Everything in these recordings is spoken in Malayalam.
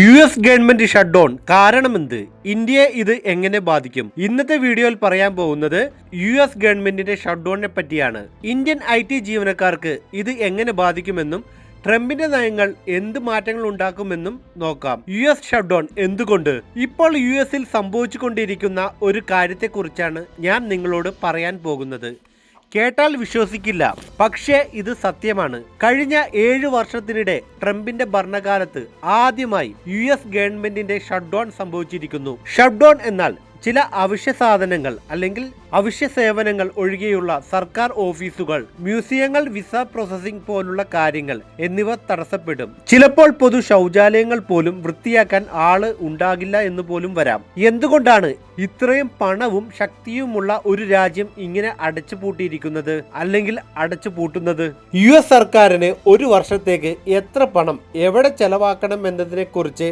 യു എസ് ഗവൺമെന്റ് ഷട്ട് കാരണം എന്ത് ഇന്ത്യയെ ഇത് എങ്ങനെ ബാധിക്കും? ഇന്നത്തെ വീഡിയോയിൽ പറയാൻ പോകുന്നത് യു എസ് ഗവൺമെന്റിന്റെ ഷട്ട് ഡൗണിനെ പറ്റിയാണ്. ഇന്ത്യൻ ഐ ടി ജീവനക്കാർക്ക് ഇത് എങ്ങനെ ബാധിക്കുമെന്നും ട്രംപിന്റെ നയങ്ങൾ എന്ത് മാറ്റങ്ങൾ ഉണ്ടാക്കുമെന്നും നോക്കാം. യു എസ് ഷട്ട് ഡൗൺ എന്തുകൊണ്ട്? ഇപ്പോൾ യു എസിൽ സംഭവിച്ചുകൊണ്ടിരിക്കുന്ന ഒരു കാര്യത്തെക്കുറിച്ചാണ് ഞാൻ നിങ്ങളോട് പറയാൻ പോകുന്നത്. കേട്ടാൽ വിശ്വസിക്കില്ല. പക്ഷേ ഇത് സത്യമാണ്. കഴിഞ്ഞ ഏഴു വർഷത്തിനിടെ ട്രംപിന്റെ ഭരണകാലത്ത് ആദ്യമായി യു എസ് ഗവൺമെന്റിന്റെ ഷട്ട് ഡൗൺ സംഭവിച്ചിരിക്കുന്നു. ഷട്ട് ഡൗൺ എന്നാൽ ചില അവശ്യ സാധനങ്ങൾ അല്ലെങ്കിൽ അവശ്യ സേവനങ്ങൾ ഒഴികെയുള്ള സർക്കാർ ഓഫീസുകൾ മ്യൂസിയങ്ങൾ വിസ പ്രോസസ്സിംഗ് പോലുള്ള കാര്യങ്ങൾ എന്നിവ തടസ്സപ്പെടും. ചിലപ്പോൾ പൊതു ശൗചാലയങ്ങൾ പോലും വൃത്തിയാക്കാൻ ആൾ ഉണ്ടാകില്ല എന്ന് പോലും വരാം. എന്തുകൊണ്ടാണ് ഇത്രയും പണവും ശക്തിയുമുള്ള ഒരു രാജ്യം ഇങ്ങനെ അടച്ചു പൂട്ടിയിരിക്കുന്നത് അല്ലെങ്കിൽ അടച്ചു പൂട്ടുന്നത് യു എസ് സർക്കാരിന് ഒരു വർഷത്തേക്ക് എത്ര പണം എവിടെ ചെലവാക്കണം എന്നതിനെ കുറിച്ച്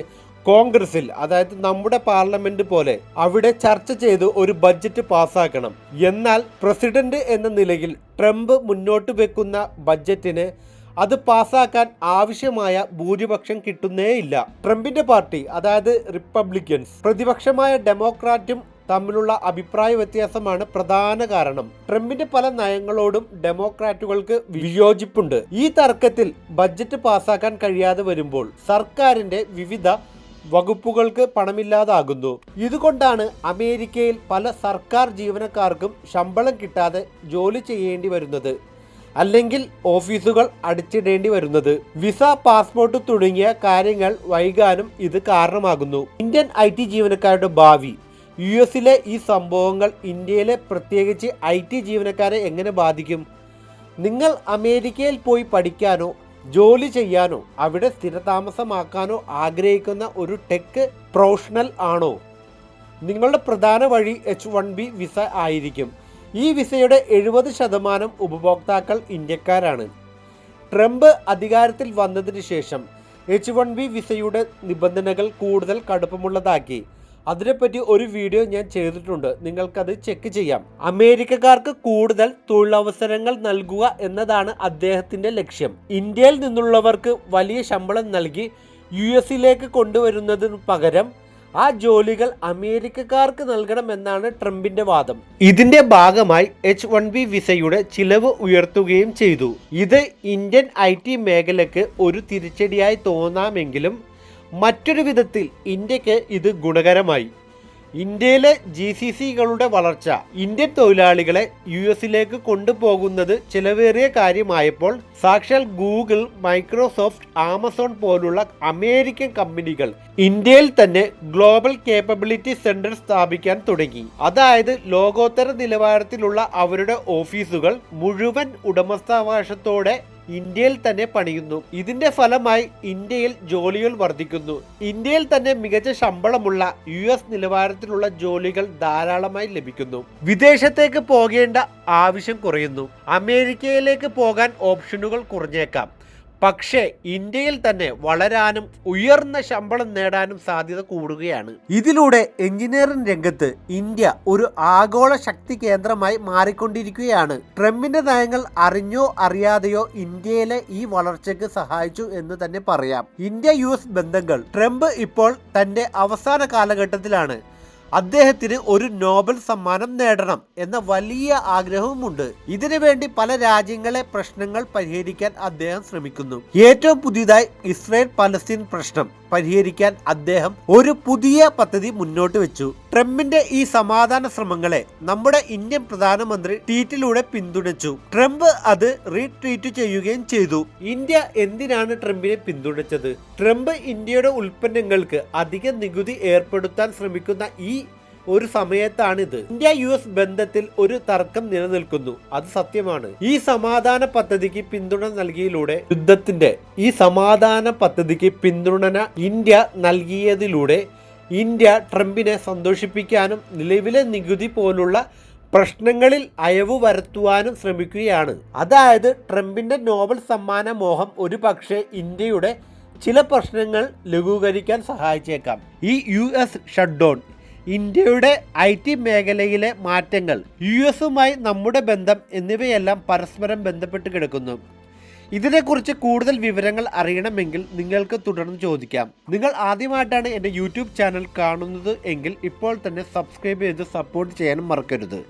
കോൺഗ്രസിൽ അതായത് നമ്മുടെ പാർലമെന്റ് പോലെ അവിടെ ചർച്ച ചെയ്ത് ഒരു ബഡ്ജറ്റ് പാസ്സാക്കണം. എന്നാൽ പ്രസിഡന്റ് എന്ന നിലയിൽ ട്രംപ് മുന്നോട്ട് വെക്കുന്ന ബഡ്ജറ്റിന് അത് പാസ്സാക്കാൻ ആവശ്യമായ ഭൂരിപക്ഷം കിട്ടുന്നേയില്ല. ട്രംപിന്റെ പാർട്ടി അതായത് റിപ്പബ്ലിക്കൻസ് പ്രതിപക്ഷമായ ഡെമോക്രാറ്റും തമ്മിലുള്ള അഭിപ്രായ വ്യത്യാസമാണ് പ്രധാന കാരണം. ട്രംപിന്റെ പല നയങ്ങളോടും ഡെമോക്രാറ്റുകൾക്ക് വിയോജിപ്പുണ്ട്. ഈ തർക്കത്തിൽ ബഡ്ജറ്റ് പാസാക്കാൻ കഴിയാതെ വരുമ്പോൾ സർക്കാരിന്റെ വിവിധ വകുപ്പുകൾക്ക് പണമില്ലാതാകുന്നു. ഇതുകൊണ്ടാണ് അമേരിക്കയിൽ പല സർക്കാർ ജീവനക്കാർക്കും ശമ്പളം കിട്ടാതെ ജോലി ചെയ്യേണ്ടി വരുന്നത്. അല്ലെങ്കിൽ ഓഫീസുകൾ അടിച്ചിടേണ്ടി വരുന്നത്. വിസ പാസ്പോർട്ട് തുടങ്ങിയ കാര്യങ്ങൾ വൈകാനും ഇത് കാരണമാകുന്നു. ഇന്ത്യൻ ഐ ടി ജീവനക്കാരുടെ ഭാവി. യു എസിലെ ഈ സംഭവങ്ങൾ ഇന്ത്യയിലെ പ്രത്യേകിച്ച് ഐ ടി ജീവനക്കാരെ എങ്ങനെ ബാധിക്കും? നിങ്ങൾ അമേരിക്കയിൽ പോയി പഠിക്കാനോ ജോലി ചെയ്യാനോ അവിടെ സ്ഥിരതാമസമാക്കാനോ ആഗ്രഹിക്കുന്ന ഒരു ടെക് പ്രൊഫഷണൽ ആണോ? നിങ്ങളുടെ പ്രധാന വഴി എച്ച് വൺ ബി വിസ ആയിരിക്കും. ഈ വിസയുടെ എഴുപത് ശതമാനം ഉപഭോക്താക്കൾ ഇന്ത്യക്കാരാണ്. ട്രംപ് അധികാരത്തിൽ വന്നതിന് ശേഷം എച്ച് വൺ ബി വിസയുടെ നിബന്ധനകൾ കൂടുതൽ കടുപ്പമുള്ളതാക്കി. അതിനെപ്പറ്റി ഒരു വീഡിയോ ഞാൻ ചെയ്തിട്ടുണ്ട്. നിങ്ങൾക്കത് ചെക്ക് ചെയ്യാം. അമേരിക്കക്കാർക്ക് കൂടുതൽ തൊഴിലവസരങ്ങൾ നൽകുക എന്നതാണ് അദ്ദേഹത്തിന്റെ ലക്ഷ്യം. ഇന്ത്യയിൽ നിന്നുള്ളവർക്ക് വലിയ ശമ്പളം നൽകി യു എസിലേക്ക് കൊണ്ടുവരുന്നതിന് പകരം ആ ജോലികൾ അമേരിക്കക്കാർക്ക് നൽകണമെന്നാണ് ട്രംപിന്റെ വാദം. ഇതിന്റെ ഭാഗമായി എച്ച് വൺ ബി വിസയുടെ ചിലവ് ഉയർത്തുകയും ചെയ്തു. ഇത് ഇന്ത്യൻ ഐ ടി മേഖലയ്ക്ക് ഒരു തിരിച്ചടിയായി തോന്നാമെങ്കിലും മറ്റൊരു വിധത്തിൽ ഇന്ത്യയ്ക്ക് ഇത് ഗുണകരമായി. ഇന്ത്യയിലെ ജി സി സികളുടെ വളർച്ച ഇന്ത്യൻ തൊഴിലാളികളെ യു എസിലേക്ക് കൊണ്ടുപോകുന്നത് ചിലവേറിയ കാര്യമായപ്പോൾ സാക്ഷാൽ ഗൂഗിൾ മൈക്രോസോഫ്റ്റ് ആമസോൺ പോലുള്ള അമേരിക്കൻ കമ്പനികൾ ഇന്ത്യയിൽ തന്നെ ഗ്ലോബൽ കേപ്പബിലിറ്റി സെന്റർ സ്ഥാപിക്കാൻ തുടങ്ങി. അതായത് ലോകോത്തര നിലവാരത്തിലുള്ള അവരുടെ ഓഫീസുകൾ മുഴുവൻ ഉടമസ്ഥാവകാശത്തോടെ ഇന്ത്യയിൽ തന്നെ പണിയുന്നു. ഇതിന്റെ ഫലമായി ഇന്ത്യയിൽ ജോലികൾ വർദ്ധിക്കുന്നു. ഇന്ത്യയിൽ തന്നെ മികച്ച ശമ്പളമുള്ള യു എസ് നിലവാരത്തിലുള്ള ജോലികൾ ധാരാളമായി ലഭിക്കുന്നു. വിദേശത്തേക്ക് പോകേണ്ട ആവശ്യം കുറയുന്നു. അമേരിക്കയിലേക്ക് പോകാൻ ഓപ്ഷനുകൾ കുറഞ്ഞേക്കാം. പക്ഷേ ഇന്ത്യയിൽ തന്നെ വളരാനും ഉയർന്ന ശമ്പളം നേടാനും സാധ്യത കൂടുകയാണ്. ഇതിലൂടെ എഞ്ചിനീയറിംഗ് രംഗത്ത് ഇന്ത്യ ഒരു ആഗോള ശക്തി കേന്ദ്രമായി മാറിക്കൊണ്ടിരിക്കുകയാണ്. ട്രംപിന്റെ നയങ്ങൾ അറിഞ്ഞോ അറിയാതെയോ ഇന്ത്യയിലെ ഈ വളർച്ചയ്ക്ക് സഹായിച്ചു എന്ന് തന്നെ പറയാം. ഇന്ത്യ യു എസ് ബന്ധങ്ങൾ ട്രംപ് ഇപ്പോൾ തന്റെ അവസാന കാലഘട്ടത്തിലാണ്. അദ്ദേഹത്തിന് ഒരു നോബൽ സമ്മാനം നേടണം എന്ന വലിയ ആഗ്രഹവുമുണ്ട്. ഇതിനുവേണ്ടി പല രാജ്യങ്ങളെ പ്രശ്നങ്ങൾ പരിഹരിക്കാൻ അദ്ദേഹം ശ്രമിക്കുന്നു. ഏറ്റവും പുതിയതായി ഇസ്രായേൽ പലസ്തീൻ പ്രശ്നം പരിഹരിക്കാൻ അദ്ദേഹം ഒരു പുതിയ പദ്ധതി മുന്നോട്ട് വെച്ചു. ട്രംപിന്റെ ഈ സമാധാന ശ്രമങ്ങളെ നമ്മുടെ ഇന്ത്യൻ പ്രധാനമന്ത്രി ട്വീറ്റിലൂടെ പിന്തുണച്ചു. ട്രംപ് അത് റീട്വീറ്റ് ചെയ്യുകയും ചെയ്തു. ഇന്ത്യ എന്തിനാണ് ട്രംപിനെ പിന്തുണച്ചത്? ട്രംപ് ഇന്ത്യയുടെ ഉൽപ്പന്നങ്ങൾക്ക് അധിക നികുതി ഏർപ്പെടുത്താൻ ശ്രമിക്കുന്ന ഈ ഒരു സമയത്താണിത്. ഇന്ത്യ യു എസ് ബന്ധത്തിൽ ഒരു തർക്കം നിലനിൽക്കുന്നു. അത് സത്യമാണ്. ഈ സമാധാന പദ്ധതിക്ക് പിന്തുണ നൽകിയിലൂടെ യുദ്ധത്തിന്റെ ഈ സമാധാന പദ്ധതിക്ക് പിന്തുണന ഇന്ത്യ നൽകിയതിലൂടെ ഇന്ത്യ ട്രംപിനെ സന്തോഷിപ്പിക്കാനും നിലവിലെ നികുതി പോലുള്ള പ്രശ്നങ്ങളിൽ അയവ് വരുത്തുവാനും ശ്രമിക്കുകയാണ്. അതായത് ട്രംപിന്റെ നോബൽ സമ്മാന മോഹം ഒരു പക്ഷേ ഇന്ത്യയുടെ ചില പ്രശ്നങ്ങൾ ലഘൂകരിക്കാൻ സഹായിച്ചേക്കാം. ഈ യു എസ് ഷട്ട്ഡൗൺ ഇന്ത്യയുടെ ഐ ടി മേഖലയിലെ മാറ്റങ്ങൾ യു എസുമായി നമ്മുടെ ബന്ധം എന്നിവയെല്ലാം പരസ്പരം ബന്ധപ്പെട്ട് കിടക്കുന്നു. ഇതിനെക്കുറിച്ച് കൂടുതൽ വിവരങ്ങൾ അറിയണമെങ്കിൽ നിങ്ങൾക്ക് തുടർന്ന് ചോദിക്കാം. നിങ്ങൾ ആദ്യമായിട്ടാണ് എന്റെ യൂട്യൂബ് ചാനൽ കാണുന്നത് എങ്കിൽ ഇപ്പോൾ തന്നെ സബ്സ്ക്രൈബ് ചെയ്ത് സപ്പോർട്ട് ചെയ്യാനും മറക്കരുത്.